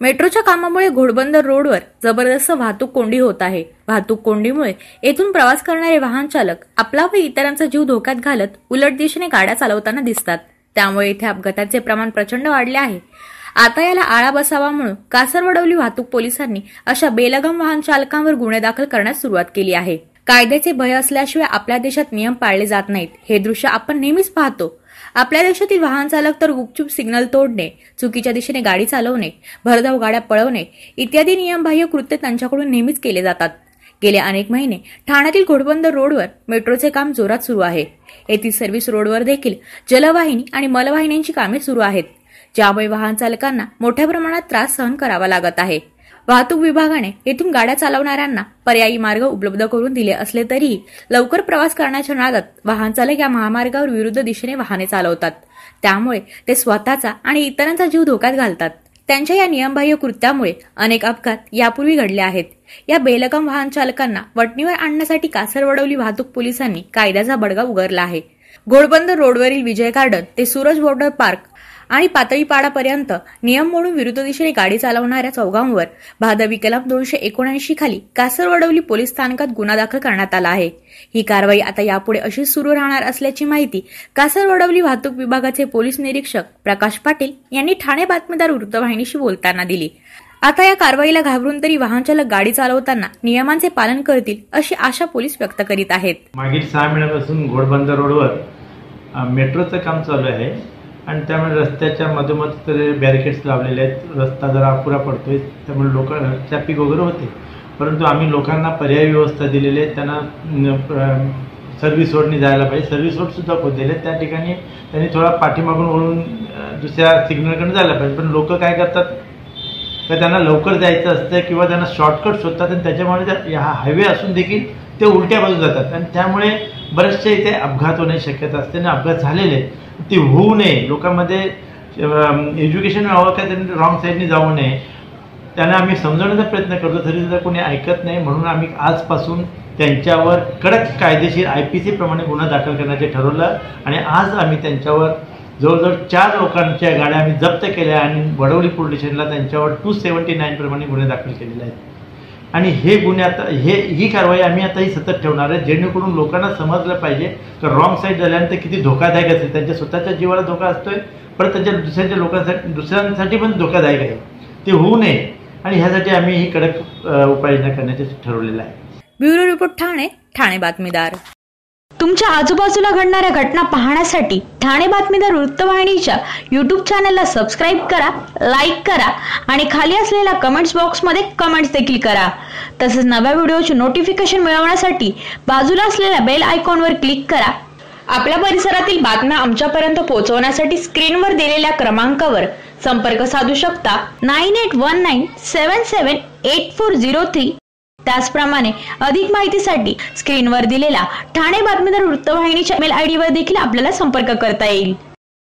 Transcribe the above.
मेट्रोच्या कामामुळे घोडबंदर रोडवर जबरदस्त वाहतूक कोंडी होत आहे. वाहतूक कोंडीमुळे येथून प्रवास करणारे वाहन चालक आपला व इतरांचा जीव धोक्यात घालत उलट दिशेने गाड्या चालवताना दिसतात. त्यामुळे इथे अपघाताचे प्रमाण प्रचंड वाढले आहे. आता याला आळा बसावा म्हणून कासरवडवली वाहतूक पोलिसांनी अशा बेलगाम वाहन चालकांवर गुन्हे दाखल करण्यास सुरुवात केली आहे. कायद्याचे भय असल्याशिवाय आपल्या देशात नियम पाळले जात नाहीत. हे दृश्य आपण नेहमीच पाहतो. आपल्या देशातील वाहन चालक तर गुपचूप सिग्नल तोडणे चुकीच्या दिशेने गाडी चालवणे भरधाव गाड्या पळवणे इत्यादी नियमबाह्य कृत्य त्यांच्याकडून नेहमीच केले जातात. गेले अनेक महिने ठाण्यातील घोडबंदर रोडवर मेट्रोचे काम जोरात सुरू आहे. येथील सर्व्हिस रोडवर देखील जलवाहिनी आणि मलवाहिन्यांची कामे सुरू आहेत. ज्यामुळे वाहन चालकांना मोठ्या प्रमाणात त्रास सहन करावा लागत आहे. वाहतूक विभागाने येथून गाड्या चालवणाऱ्यांना पर्यायी मार्ग उपलब्ध करून दिले असले तरीही लवकर प्रवास करण्याच्या नादात वाहन चालक या महामार्गावर विरुद्ध दिशेने वाहने चालवतात. त्यामुळे ते स्वतःचा आणि इतरांचा जीव धोक्यात घालतात. त्यांच्या या नियमबाह्य कृत्यामुळे अनेक अपघात यापूर्वी घडले आहेत. या बेलगाम वाहन चालकांना वटणीवर आणण्यासाठी कासरवडवली वाहतूक पोलिसांनी कायद्याचा बडगा उगारला आहे. घोडबंदर रोडवरील विजय गार्डन ते सूरज बॉर्डर पार्क आणि पातळीपाडापर्यंत नियम मोडून विरुद्ध दिशेने गाडी चालवणाऱ्या चौघांवर भादवी कलम दोनशे एकोणऐंशी खाली कासरवडवली पोलीस स्थानकात गुन्हा दाखल करण्यात आला आहे. ही कारवाई आता यापुढे अशीच सुरू राहणार असल्याची माहिती कासरवडवली वाहतूक विभागाचे पोलीस निरीक्षक प्रकाश पाटील यांनी ठाणे बातमीदार वृत्तवाहिनीशी बोलताना दिली. आता या कारवाईला घाबरून तरी वाहन चालक गाडी चालवताना नियमांचे पालन करतील अशी आशा पोलीस व्यक्त करीत आहेत. मागील सहा महिन्यापासून घोडबंदर रोडवर मेट्रोचं काम चालू आहे. आणि त्यामुळे रस्त्याच्या मधोमध तर बॅरिकेड्स लावलेले आहेत. रस्ता जरा अपुरा पडतोय त्यामुळे लोक ट्रॅफिक वगैरे होते. परंतु आम्ही लोकांना पर्यायी व्यवस्था दिलेली आहे. त्यांना सर्व्हिस रोडने जायला पाहिजे. सर्व्हिस रोडसुद्धा खोदलेले आहेत. त्या ठिकाणी त्यांनी थोडा पाठीमागून वळून दुसऱ्या सिग्नलकडे जायला पाहिजे. पण लोक काय करतात? तर त्यांना लवकर जायचं असतं किंवा त्यांना शॉर्टकट शोधतात आणि त्याच्यामुळे हा हायवे असून देखील ते उलट्या बाजू जातात. आणि त्यामुळे बरेचसे इथे अपघात होण्याची शक्यता असते आणि अपघात झालेले आहेत. ती होऊ नये. लोकांमध्ये एज्युकेशन व्हावं काय त्यांनी रॉंग साईडने जाऊ नये. त्यांना आम्ही समजवण्याचा प्रयत्न करतो तरी सुद्धा कोणी ऐकत नाही. म्हणून आम्ही आजपासून त्यांच्यावर कडक कायदेशीर आय पी सी प्रमाणे गुन्हा दाखल करण्याचे ठरवलं आणि आज आम्ही त्यांच्यावर जवळजवळ चार लोकांच्या गाड्या आम्ही जप्त केल्या आणि वडवली पोलीस स्टेशनला त्यांच्यावर टू सेवन्टी नाईन प्रमाणे गुन्हे दाखल केलेले आहेत. आणि हे गुन्हे आता हे ही कारवाई आम्ही आता ही सतत ठेवणार आहे जेणेकरून लोकांना समजलं पाहिजे की रॉंग साईड झाल्यानंतर किती धोकादायक असेल. त्यांच्या स्वतःच्या जीवाला धोका असतोय परत त्यांच्या दुसऱ्यांच्या लोकांसाठी दुसऱ्यांसाठी पण धोकादायक आहे. ते होऊ नये. आणि ह्यासाठी आम्ही ही कडक उपाययोजना करण्याचे ठरवलेलं आहे. ब्युरो रिपोर्ट ठाणे ठाणे बातमीदार. तुमच्या आजूबाजूला घडणाऱ्या घटना पाहण्यासाठी ठाणे बातमीदार वृत्तवाहिनीच्या युट्यूब चॅनलला सबस्क्राईब करा लाईक करा आणि खाली असलेल्या कमेंट्स बॉक्समध्ये कमेंट्स देखील करा. तसेच नव्या व्हिडिओची नोटिफिकेशन मिळवण्यासाठी बाजूला असलेल्या बेल आयकॉनवर क्लिक करा. आपल्या परिसरातील बातम्या आमच्यापर्यंत पोहोचवण्यासाठी स्क्रीनवर दिलेल्या क्रमांकावर संपर्क साधू शकता. Nine eight one nine seven seven eight four zero three त्याचप्रमाणे अधिक माहितीसाठी स्क्रीनवर दिलेला ठाणे बातमीदार वृत्तवाहिनीच्या मेल आयडीवर देखील आपल्याला संपर्क करता येईल.